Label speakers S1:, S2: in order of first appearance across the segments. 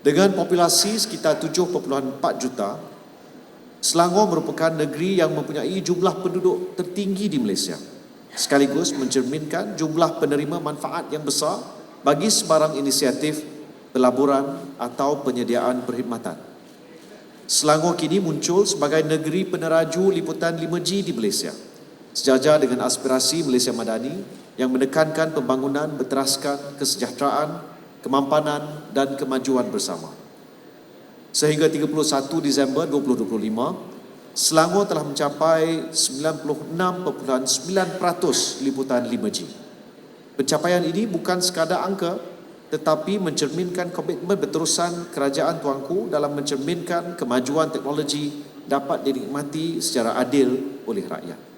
S1: Dengan populasi sekitar 7.4 juta, Selangor merupakan negeri yang mempunyai jumlah penduduk tertinggi di Malaysia sekaligus mencerminkan jumlah penerima manfaat yang besar bagi sebarang inisiatif pelaburan atau penyediaan perkhidmatan. Selangor kini muncul sebagai negeri peneraju liputan 5G di Malaysia sejajar dengan aspirasi Malaysia Madani yang menekankan pembangunan berteraskan kesejahteraan, kemampanan dan kemajuan bersama. Sehingga 31 Disember 2025, Selangor telah mencapai 96.9% liputan 5G. Pencapaian ini bukan sekadar angka tetapi mencerminkan komitmen berterusan kerajaan tuanku dalam mencerminkan kemajuan teknologi dapat dinikmati secara adil oleh rakyat.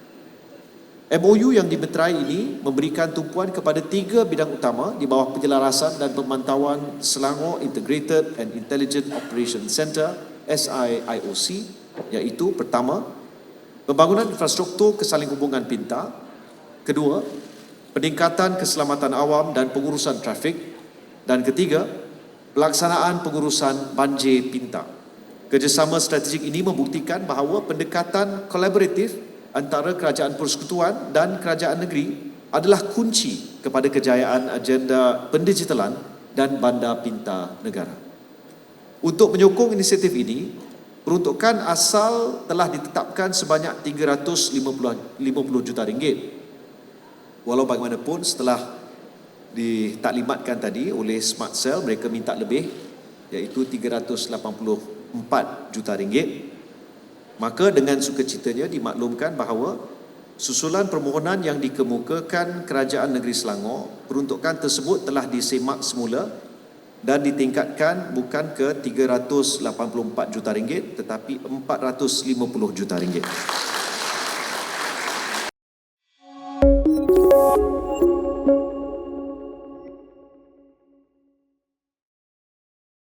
S1: MOU yang dimeterai ini memberikan tumpuan kepada tiga bidang utama di bawah penjelarasan dan pemantauan Selangor Integrated and Intelligent Operation Centre SIIOC iaitu pertama pembangunan infrastruktur kesalinghubungan pintar kedua peningkatan keselamatan awam dan pengurusan trafik dan ketiga pelaksanaan pengurusan banjir pintar kerjasama strategik ini membuktikan bahawa pendekatan kolaboratif antara kerajaan persekutuan dan kerajaan negeri adalah kunci kepada kejayaan agenda pendigitalan dan bandar pintar negara. Untuk menyokong inisiatif ini, Peruntukan asal telah ditetapkan sebanyak 350 juta ringgit. Walau bagaimanapun setelah ditaklimatkan tadi oleh Smart Cell mereka minta lebih iaitu 384 juta ringgit. Maka dengan sukacitanya dimaklumkan bahawa susulan permohonan yang dikemukakan Kerajaan Negeri Selangor peruntukan tersebut telah disemak semula dan ditingkatkan bukan ke 384 juta ringgit tetapi 450 juta ringgit.